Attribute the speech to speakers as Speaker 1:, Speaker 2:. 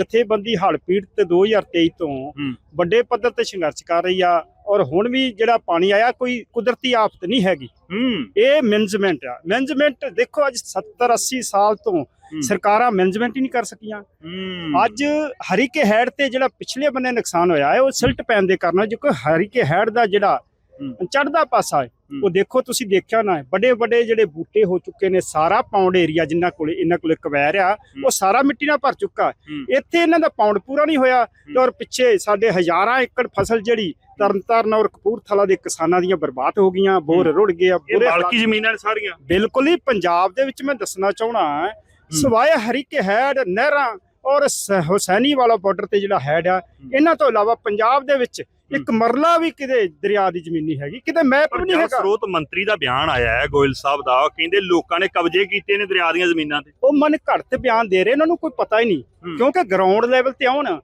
Speaker 1: ਜਥੇਬੰਦੀ ਹੜ੍ਹ ਪੀੜਤ ਤੇ 2023 ਤੋਂ। ਵੱਡੇ ਪੱਧਰ ਤੇ ਸੰਘਰਸ਼ ਕਰ ਰਹੀ ਆ ਔਰ ਹੁਣ ਵੀ ਜਿਹੜਾ ਪਾਣੀ ਆਇਆ ਕੋਈ ਕੁਦਰਤੀ ਆਫਤ ਨਹੀਂ ਹੈਗੀ ਇਹ ਮੈਨੇਜਮੈਂਟ ਆ ਮੈਨੇਜਮੈਂਟ ਦੇਖੋ ਅੱਜ 70 80 ਸਾਲ ਤੋਂ। ਸਰਕਾਰਾਂ ਮੈਨੇਜਮੈਂਟ ਹੀ ਨਹੀਂ ਕਰ ਸਕੀਆਂ ਅੱਜ ਹਰੀਕੇ ਹੈਡ ਤੇ ਜਿਹੜਾ ਪਿਛਲੇ ਬੰਨੇ ਨੁਕਸਾਨ ਹੋਇਆ ਹੈ ਉਹ ਸਿਲਟ ਪੈਣ ਦੇ ਕਾਰਨ ਜੋ ਕਿ ਹਰੀਕੇ ਹੈਡ ਦਾ ਜਿਹੜਾ। ਚੜਦਾ ਪਾਸਾ ਹੈ। ਉਹ ਦੇਖੋ ਤੁਸੀਂ ਦੇਖਿਆ ਨਾ ਵੱਡੇ ਵੱਡੇ ਜਿਹੜੇ ਬੂਟੇ ਹੋ ਚੁੱਕੇ ਨੇ ਸਾਰਾ ਪੌਂਡ ਏਰੀਆ ਜਿੰਨਾ ਕੋਲੇ ਇਹਨਾਂ ਕੋਲੇ ਕਵੈਰ ਆ ਉਹ ਸਾਰਾ ਮਿੱਟੀ ਨਾਲ ਭਰ ਚੁੱਕਾ। ਇੱਥੇ ਇਹਨਾਂ ਦਾ ਪੌਂਡ ਪੂਰਾ ਨਹੀਂ ਹੋਇਆ ਤੇ ਔਰ ਪਿੱਛੇ ਸਾਡੇ ਹਜ਼ਾਰਾਂ ਏਕੜ ਫਸਲ ਜਿਹੜੀ ਤਰਨਤਾਰਨ ਔਰ ਕਪੂਰਥਲਾ ਦੇ ਕਿਸਾਨਾਂ ਦੀਆਂ ਬਰਬਾਦ ਹੋ ਗਈਆਂ ਬੋਰ ਰੁੜ ਗਏ ਆ ਬੁਰੇ
Speaker 2: ਮਾਲਕੀ ਜ਼ਮੀਨਾਂ ਨੇ ਸਾਰੀਆਂ।
Speaker 1: ਬਿਲਕੁਲ ਹੀ ਪੰਜਾਬ ਦੇ ਵਿੱਚ ਮੈਂ ਦੱਸਣਾ ਚਾਹਣਾ ਸਵਾਏ ਹਰੀਕੇ ਹੈਡ ਨਹਿਰਾਂ ਔਰ ਹੁਸੈਨੀ ਵਾਲਾ ਬਾਰਡਰ ਤੇ ਜਿਹੜਾ ਹੈਡ ਆ ਇਹਨਾਂ ਤੋਂ ਇਲਾਵਾ ਪੰਜਾਬ ਦੇ ਵਿੱਚ ਇੱਕ ਮਰਲਾ ਵੀ ਕਿਤੇ ਦਰਿਆ ਦੀ ਜ਼ਮੀਨ ਹੈਗੀ ਕਿਤੇ ਮੈਪ ਵੀ ਨਹੀਂ ਹੈਗਾ।
Speaker 2: ਸਰੋਤ ਮੰਤਰੀ ਦਾ ਬਿਆਨ ਆਇਆ ਹੈ ਗੋਇਲ ਸਾਹਿਬ ਦਾ ਕਹਿੰਦੇ ਲੋਕਾਂ ਨੇ ਕਬਜ਼ੇ ਕੀਤੇ ਨੇ ਦਰਿਆ ਦੀਆਂ ਜ਼ਮੀਨਾਂ ਤੇ।
Speaker 1: ਉਹ ਮਨ ਘੜ ਤੇ ਬਿਆਨ ਦੇ ਰਹੇ ਉਹਨਾਂ ਨੂੰ ਕੋਈ ਪਤਾ ਹੀ ਨਹੀਂ। ਕਿਉਂਕਿ ਗਰਾਊਂਡ ਲੈਵਲ ਤੇ ਆਉਣ।